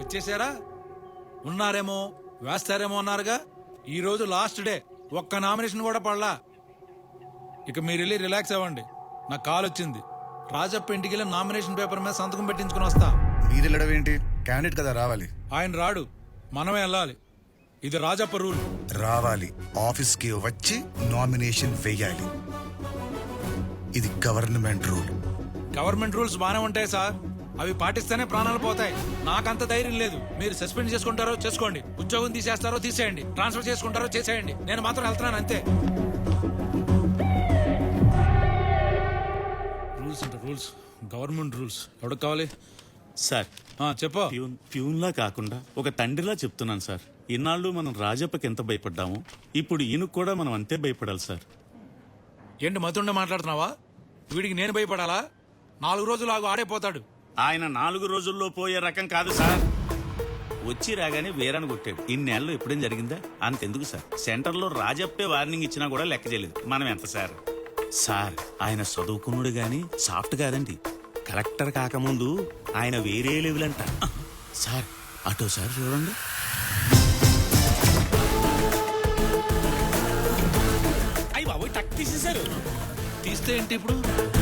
వచ్చేసారా? ఉన్నారేమో వేస్తారేమో అన్నారుగా? ఈ రోజు లాస్ట్ డే ఒక్క నామినేషన్ కూడా పడలా. ఇక మీరు వెళ్ళి రిలాక్స్ అవ్వండి. నాకు కాల్ వచ్చింది. రాజప్ప ఇంటికి వెళ్ళి నామినేషన్ పేపర్ మీద సంతకం పెట్టించుకుని వస్తా. మీరు వెళ్ళడం ఏంటి? క్యాండిడేట్ కదా రావాలి. ఆయన రాడు. మనమే వెళ్ళాలి. ఇది రాజప్ప రూల్ రావాలి. ఆఫీస్కి వచ్చి నామినేషన్ వేయాలి. ఇది గవర్నమెంట్ రూల్ గవర్నమెంట్ రూల్స్ బాగానే ఉంటాయి సార్. అవి పాటిస్తేనే ప్రాణాలు పోతాయి. నాకంత ధైర్యం లేదు. మీరు సస్పెండ్ చేసుకుంటారో చేసుకోండి. ఉద్యోగం తీసేస్తారో తీసేయండి. ట్రాన్స్ఫర్ చేసుకుంటారో చేసేయండి. నేను మాత్రం వెళ్తున్నాను అంతే. రూల్స్ అంటే రూల్స్. Government rules. ఎవరికి కావాలి? సార్ ఆ, చెప్పు. ప్యూన్ ప్యూన్లా కాకుండా ఒక తండ్రిలా చెప్తున్నాను సార్. ఇన్నాళ్ళు మనం రాజప్పకి ఎంత భయపడ్డామో ఇప్పుడు ఈయనకు కూడా మనం అంతే భయపడాలి సార్. ఏంటి మతుండే మాట్లాడుతున్నావా? వీడికి నేను భయపడాలా? నాలుగు రోజులు ఆగు ఆడైపోతాడు ఆయన నాలుగు రోజుల్లో పోయే రకం కాదు సార్. వచ్చి రాగానే వేరని కొట్టాడు. ఇన్నేళ్ళు ఎప్పుడేం జరిగిందా? అంతెందుకు సార్. సెంటర్లో రాజప్పే వార్నింగ్ ఇచ్చినా కూడా లెక్క చేయలేదు. మనం ఎంత సార్? సార్ ఆయన చదువుకున్నాడు గాని సాఫ్ట్ కాదండి. కలెక్టర్ కాకముందు ఆయన వేరే లెవెల్ అంట సార్ అటో సార్ చూడండి. అయ్యి బాబోయ్ టక్ తీసేశారు. తీస్తే ఏంటి ఇప్పుడు?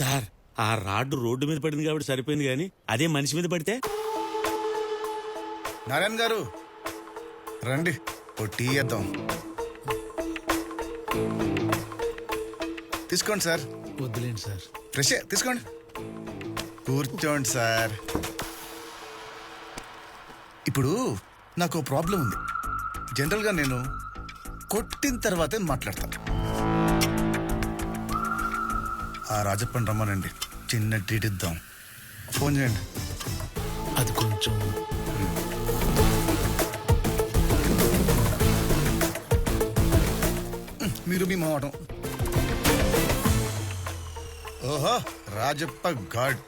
సార్ ఆ రాడ్డు రోడ్డు మీద పడింది కాబట్టి సరిపోయింది కానీ అదే మనిషి మీద పడితే? నారాయణ గారు రండి ఓ టీ ఇద్దాం తీసుకోండి సార్. వద్దులేండి సార్. ఫ్రెష్ తీసుకోండి. కూర్చోండి సార్. ఇప్పుడు నాకు ప్రాబ్లం ఉంది. జనరల్గా నేను కొట్టిన తర్వాతే మాట్లాడతాను. ఆ రాజప్పని రమ్మనండి. చిన్న ట్రీట్ ఇద్దాం. ఫోన్ చేయండి. అది కొంచెం. మీరు మీ మావటం. ఓహో రాజప్ప గాడ్.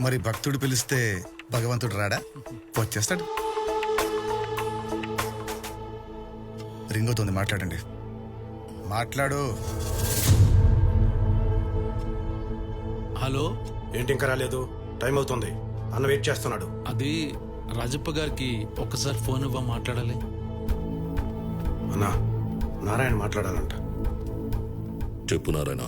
మరి భక్తుడు పిలిస్తే భగవంతుడు రాడా? వచ్చేస్తాడు. రింగ్ అవుతుంది మాట్లాడండి. మాట్లాడు. హలో? ఏంటి ఇంకా రాలేదు? టైం అవుతుంది. అన్న వెయిట్ చేస్తున్నాడు. అది రాజప్ప గారికి ఒక్కసారి ఫోన్ ఇవ్వ మాట్లాడాలి. అన్నా నారాయణ మాట్లాడాలంట. చెప్పు నారాయణ.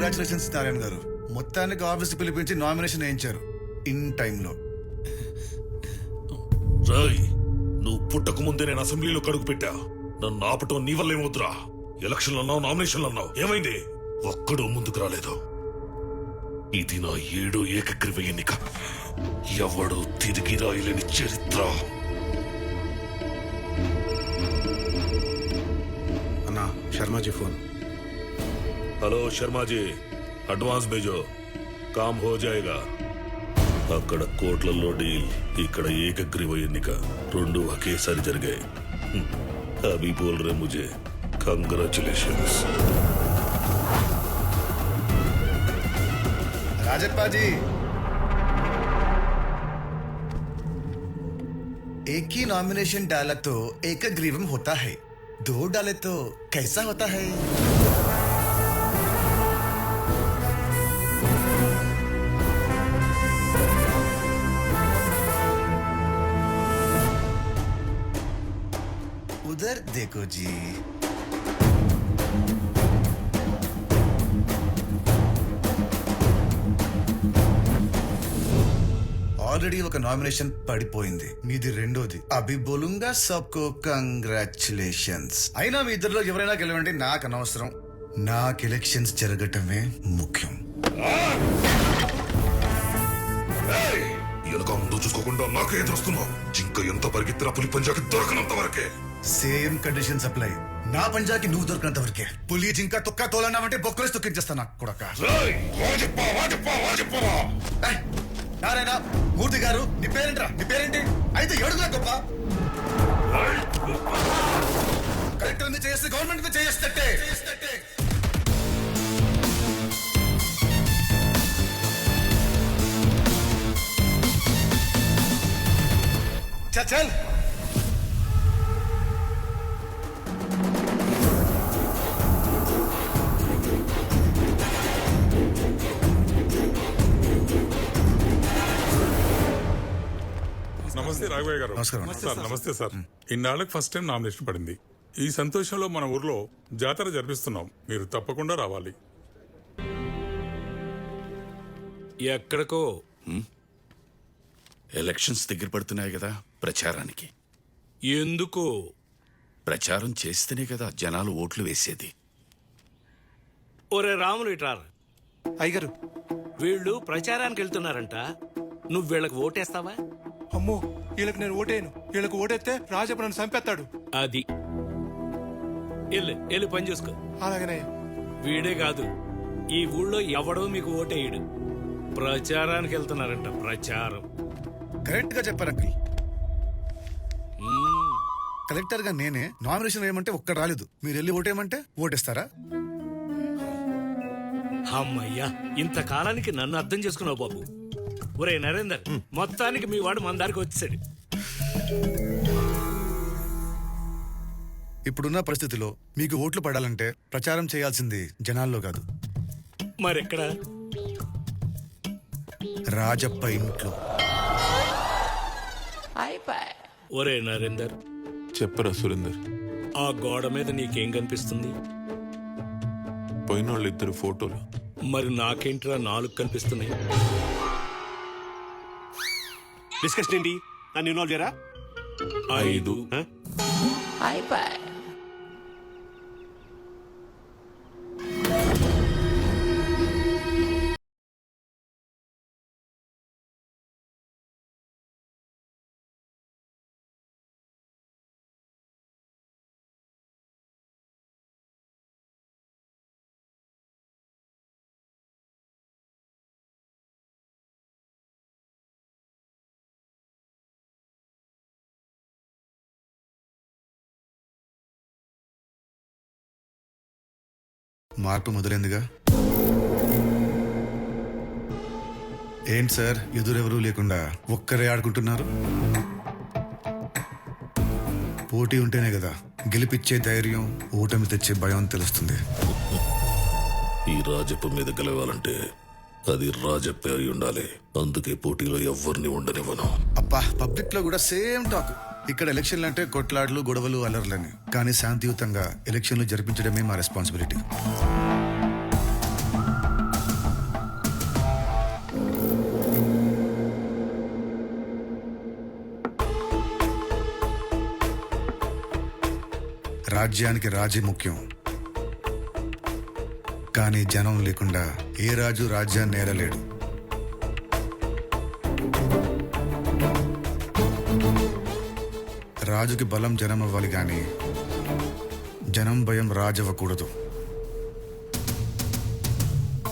కంగ్రాచులేషన్స్ నారాయణ గారు. మొత్తానికి ఆఫీస్ పిలిపించి నామినేషన్ వేయించారు. ఇన్ టైంలో. రాయ్ నువ్వు పుట్టక ముందే నేను అసెంబ్లీలో కడుగు పెట్టా. నన్ను ఆపటం నీ వల్ల ఏమవుతురా ఎలక్షన్లు అన్నావు నామినేషన్లు అన్నావు. ఏమైంది? ఒక్కడూ ముందుకు రాలేదు. ఇది నా ఏడో ఏకగ్రీవ ఎన్నిక. ఎవడో తిరిగి రాయలేని చరిత్ర. అన్నా Sharmaji phone. Hello Sharmaji advance భేజో com హో జాయేగా అక్కడ కోట్లలో డీల్ ఇక్కడ ఏకగ్రీవ ఎన్నిక రెండు ఒకేసారి జరిగాయి హ్మ్. అభి బోల్ రే ముజే కంగ్రాచులేషన్స్ राजप्पा जी एक ही नॉमिनेशन डाला तो एक ग्रीवम होता है दो डाले तो कैसा होता है देखो जी ఆల్రెడీ ఒక నామినేషన్ పడిపోయింది మీది రెండోది అభి బోలుంగా సబ్కో కంగ్రాచులేషన్స్ అయినా మీ ఇద్దరిలో ఎవరైనా గెలవండి నాకు అనవసరం నాకు ఎలక్షన్స్ జరగటమే ముఖ్యం ఏయ్! వెనక ముందు చూసుకోకుండా నాకే ఎదురొస్తున్నావు జింక ఎంత పరిగెత్తినా పులి పంజాకి దొరకనంత వరకే సేమ్ కండిషన్ అప్లై నా పంజాకి నువ్వు దొరికినంత వరకే. పులి జింక తుక్క తోలన్నామంటే బొక్కలేసి తొక్కించేస్తా నాకు కొడక నారాయణ మూర్తి గారు నీ పేరేంట్రా? నీ పేరేంటి? అయితే ఏడుగులా గొప్ప. కలెక్టర్ మీద చేస్తే గవర్నమెంట్ మీద చేస్తట్టే చల్. నమస్కారం. సార్ నమస్తే సార్. ఇన్నాళ్ళకి ఫస్ట్ టైం నామినేషన్ పడింది. ఈ సంతోషంలో మన ఊర్లో జాతర జరిపిస్తున్నాం. మీరు తప్పకుండా రావాలి. ఎక్కడికో ఎలక్షన్స్ దగ్గర పడుతున్నాయి కదా ప్రచారానికి. ఎందుకో? ప్రచారం చేస్తేనే కదా జనాలు ఓట్లు వేసేది. ఒరే రాములు ఇట్రారు అయ్యగారు. వీళ్ళు ప్రచారానికి వెళ్తున్నారంట. నువ్వు వీళ్ళకి ఓటేస్తావా? అమ్మో వీళ్ళకి నేను ఓటేయను. వీళ్ళకి ఓటేస్తే రాజప్ప నన్ను చంపేస్తాడు. అది. ఎల్లు ఎల్లు పని చూసుకో. అలాగనే వీడే కాదు ఈ ఊళ్ళో ఎవడో మీకు ఓటేయడు. ప్రచారానికి వెళ్తున్నారంట ప్రచారం. కరెక్ట్గా చెప్పారు అంకుల్. కలెక్టర్గా నేనే నామినేషన్ వేయమంటే ఒక్కడ రాలేదు. మీరు వెళ్ళి ఓటేయమంటే ఓటేస్తారా? అమ్మయ్యా ఇంతకాలానికి నన్ను అర్థం చేసుకున్నావు బాబు. ఒరే నరేందర్ మొత్తానికి మీ వాడు మన దారికి వచ్చాడు ఇప్పుడున్న పరిస్థితిలో మీకు ఓట్లు పడాలంటే ప్రచారం చేయాల్సింది జనాల్లో కాదు. మరెక్కడ? రాజప్ప ఇంట్లో. ఒరే నరేందర్ చెప్పరా సురేందర్? ఆ గోడ మీద నీకేం కనిపిస్తుంది? పోయిన వాళ్ళు ఇద్దరు ఫోటోలు. మరి నాకేంట్రా నాలుగు కనిపిస్తున్నాయి? డిస్కషన్ ఏంటి? నన్ను ఇన్వాల్వ్ చేయరా? ఐదు. మార్పు మొదలైందిగా? ఏంటి సార్ ఎదురెవరూ లేకుండా ఒక్కరే ఆడుకుంటున్నారు? పోటీ ఉంటేనే కదా గెలిపిచ్చే ధైర్యం ఓటమి తెచ్చే భయం తెలుస్తుంది. ఈ రాజప్ప మీద గెలవాలంటే అది రాజప్ప అయి ఉండాలి. అందుకే పోటీలో ఎవ్వరిని ఉండనివ్వను. అబ్బా పబ్లిక్లో కూడా సేమ్ టాక్. ఇక్కడ ఎలక్షన్లు అంటే కొట్లాటలు గొడవలు అల్లర్లని. కానీ శాంతియుతంగా ఎలక్షన్లు జరిపించడమే మా రెస్పాన్సిబిలిటీ. రాజ్యానికి రాజే ముఖ్యం. కానీ జనం లేకుండా ఏ రాజు రాజ్యాన్ని నేరలేడు రాజుకి బలం జనం అవ్వాలి కానీ జనం భయం రాజు అవ్వకూడదు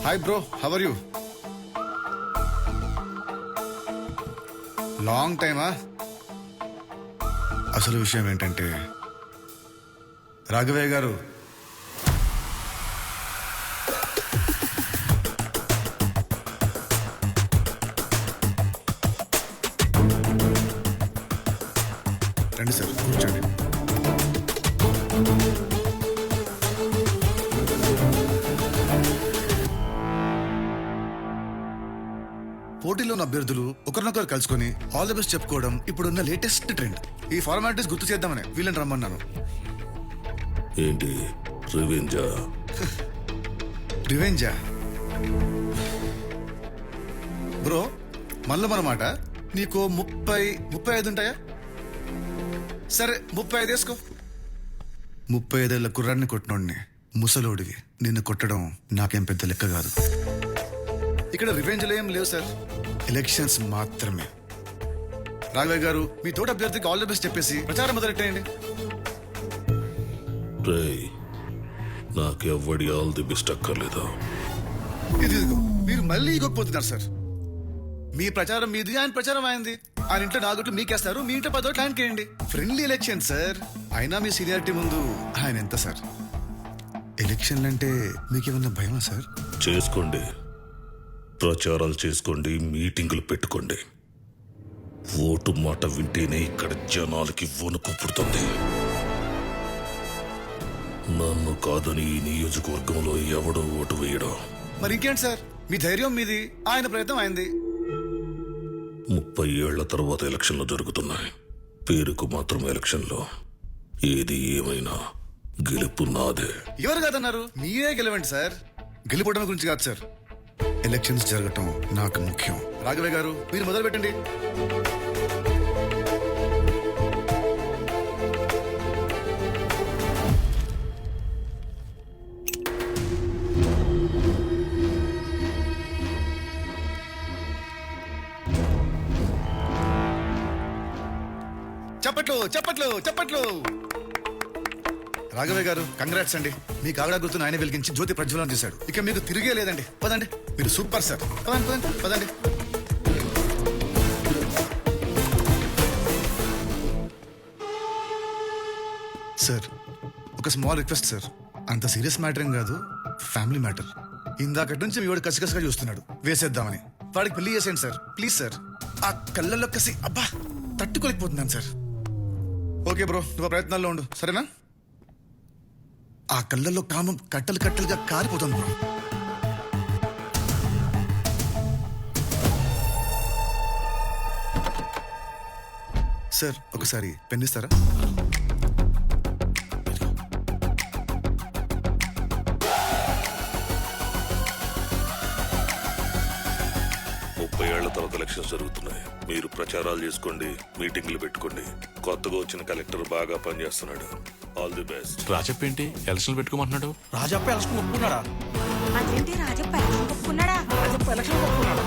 hi bro how are you long టైమా అసలు విషయం ఏంటంటే రాఘవయ్య గారు పోటీలో ఉన్న అభ్యర్థులు ఒకరినొకరు కలుసుకొని ఆల్ ది బెస్ట్ చెప్పుకోవడం ఇప్పుడున్న లేటెస్ట్ ట్రెండ్ ఈ ఫార్మాలిటీస్ గుర్తు చేద్దామని వీళ్ళని రమ్మన్నాను. ఏంటి? రివెంజా రివెంజా బ్రో మళ్ళీ మనమాట నీకు ముప్పై ముప్పై ఐదు ఉంటాయా? సరే ముప్పై ఐదు వేసుకో. ముప్పై ఐదేళ్ళ కుర్రాన్ని కొట్టినోడిని ముసలోడివి. నిన్ను కొట్టడం నాకేం పెద్ద లెక్క కాదు. ఇక్కడ రివెంజ్లు ఏం లేవు సార్. ఎలక్షన్స్ మాత్రమే. రాఘవయ్య గారు మీ తోట అభ్యర్థికి ఆల్ ది బెస్ట్ చెప్పేసి ప్రచారం మొదలెట్టేయండి. రేయ్ నాకెవ్వడి ఆల్ ది బెస్ట్ అక్కర్లేదా? ఇది ఇదిగో, మీరు మళ్ళీ ఇగోకపోతున్నారు సార్. మీ ప్రచారం మీది ఆయన ప్రచారం అయింది ఆయన ఇంట్లో నాగొట్లు మీకేస్తారు మీ ఇంట్లో పదోట్లు ఆయనకి వేయండి ఫ్రెండ్లీ ఎలక్షన్ సార్ అయినా మీ సీనియారిటీ ముందు ఆయన ఎంత సార్ ఎలక్షన్లు అంటే మీకేమన్నా భయమా సార్ చేసుకోండి. ప్రచారాలు చేసుకోండి మీటింగులు పెట్టుకోండి. ఓటు మాట వింటేనే ఇక్కడ జనాలకి వణుకు పుడుతుంది. నన్ను కాదని ఈ నియోజకవర్గంలో ఎవడో ఓటు వేయడం. మరి ఇంకేంటి సార్ మీ ధైర్యం మీది ఆయన ప్రయత్నం అయింది ముప్పై ఏళ్ళ తర్వాత ఎలక్షన్లు జరుగుతున్నాయి. పేరుకు మాత్రం ఎలక్షన్లో. ఏది ఏమైనా గెలుపు నాదే. ఎవరు కాదన్నారు? మీరే గెలవండి సార్. గెలుపడం గురించి కాదు సార్. ఎలక్షన్స్ జరగటం నాకు ముఖ్యం. రాఘవే గారు మీరు మొదలు పెట్టండి చప్పట్లు చప్పట్లు చప్పట్లు. రాఘవే గారు కంగ్రాట్స్ అండి. మీ కాగడా గుర్తును ఆయన వెలిగించి జ్యోతి ప్రజ్వలనం చేశాడు. ఇక మీకు తిరిగే లేదండి. పదండి. మీరు సూపర్ సార్. పదండి పదండి పదండి. సార్ ఒక స్మాల్ రిక్వెస్ట్ సార్. అంత సీరియస్ మ్యాటర్ ఏం కాదు. ఫ్యామిలీ మ్యాటర్ ఇందాకటి నుంచి మీ వాడు కసికసిగా చూస్తున్నాడు. వేసేద్దామని. వాడికి పెళ్ళి చేసేయండి సార్. Please sir. ఆ కళ్ళల్లో కసి అబ్బా తట్టుకోలేకపోతున్నాను సార్. ఓకే బ్రో నువ్వు ప్రయత్నాల్లో ఉండు. సరేనా? ఆ కళ్ళల్లో కామం కట్టలు కట్టలుగా కారిపోతుంది బ్రో. సార్ ఒకసారి పెన్ ఎలక్షన్స్ జరుగుతున్నాయి. మీరు ప్రచారాలు చేసుకోండి మీటింగ్లు పెట్టుకోండి. కొత్తగా వచ్చిన కలెక్టర్ బాగా పనిచేస్తున్నాడు. ఆల్ ది బెస్ట్ రాజప్ప ఏంటి? ఎలక్షన్లు పెట్టుకోమంటున్నాడు? రాజప్ప ఎలక్షన్ ఒప్పుకున్నాడా? అదేంటి రాజప్ప ఎలక్షన్ ఒప్పుకున్నాడా? రాజప్ప ఎలక్షన్ ఒప్పుకున్నాడా?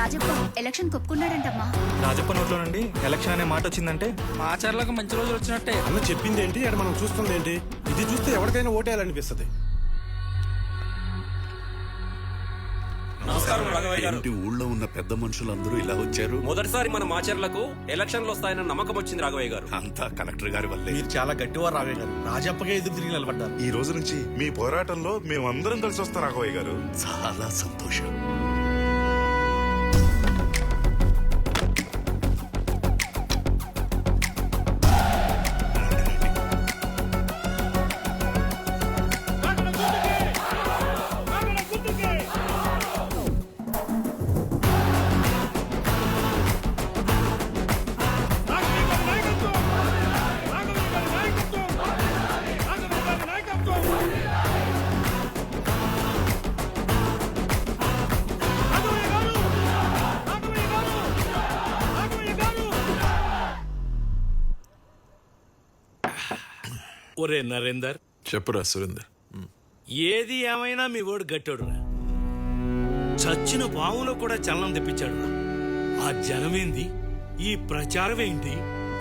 రాజప్ప ఎలక్షన్ ఒప్పుకున్నాడంటమ్మా. రాజప్ప నోట్లోనండి ఎలక్షన్ అనే మాట వచ్చిందంటే మా చర్లకు మంచి రోజులు వచ్చినట్టే. అన్న చెప్పింది ఏంటి ఇక్కడ మనం చూస్తుంది ఏంటి ఇది చూస్తే ఎవరికైనా ఓటేయాలనిపిస్తుంది. ఏంటి ఊళ్ళో ఉన్న పెద్ద మనుషులందరూ ఇలా వచ్చారు? మొదటిసారి మన మాచర్లకు ఎలక్షన్లు వస్తాయన్న నమ్మకం వచ్చింది రాఘవయ్య గారు. అంతా కలెక్టర్ గారి వల్లే. మీరు చాలా గట్టివారు రాఘవయ్య గారు. రాజప్పకే ఎదురు తిరిగి నిలబడ్డారు. ఈ రోజు నుంచి మీ పోరాటంలో మేమందరం కలిసి వస్తాం రాఘవయ్య గారు. చాలా సంతోషం. ఒరే నరేందర్. చెప్పురా సురేందర్. ఏది ఏమైనా మీ ఓడు గట్టాడురా. చచ్చిన పాములో కూడా చలనం తెప్పించాడురా. ఆ జనమేంది? ఈ ప్రచారం ఏంటి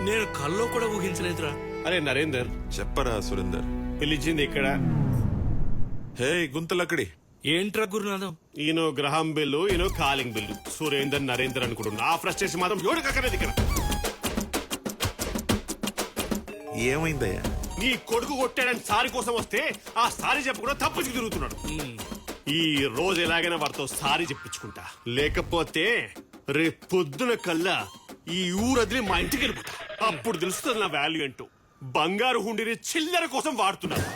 నేను కల్లో కూడా ఊహించలేదురా. అరే నరేందర్. చెప్పరా సురేందర్. పిలిచింది ఇక్కడ. హే గుంతలక్కడి. ఏంట్రా గురునాథం? ఈయన గ్రహం బిల్లు ఈయన కాలింగ్ బిల్లు. సురేందర్ నరేందర్ అనుకుంటున్నా. ఆ ఫ్రస్ట్రేషన్ మాత్రం ఎవడు కక్కలేదు ఇక్కడ ఏమైందయ్యా? నీ కొడుకు కొట్టాడని సారి కోసం వస్తే ఆ సారీ చెప్పకుండా తప్పుకి తిరుగుతున్నాడు. ఈ రోజు ఎలాగైనా వారితో సారీ చెప్పించుకుంటా. లేకపోతే రేపు పొద్దున కల్లా ఈ ఊరదిలి మా ఇంటికి వెళ్ళిపోతా. అప్పుడు తెలుస్తుంది నా వాల్యూ ఏంటో. బంగారు హుండిని చిల్లర కోసం వాడుతున్నారు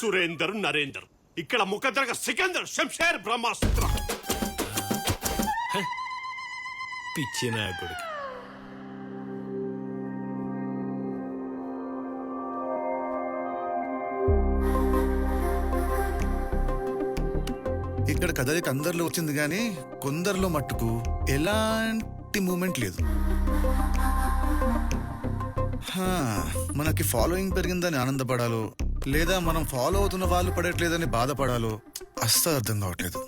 సురేందర్ నరేందర్. ఇక్కడ ముఖద్రగ సికందర్ శంషేర్ బ్రహ్మాస్త్ర. పిచ్చిన కొడుకు కదలిక అందరిలో వచ్చింది కానీ కొందరిలో మట్టుకు ఎలాంటి మూమెంట్ లేదు. మనకి ఫాలోయింగ్ పెరిగిందని ఆనందపడాలో లేదా మనం ఫాలో అవుతున్న వాళ్ళు పడట్లేదని బాధపడాలో అస్సలు అర్థం కావట్లేదు.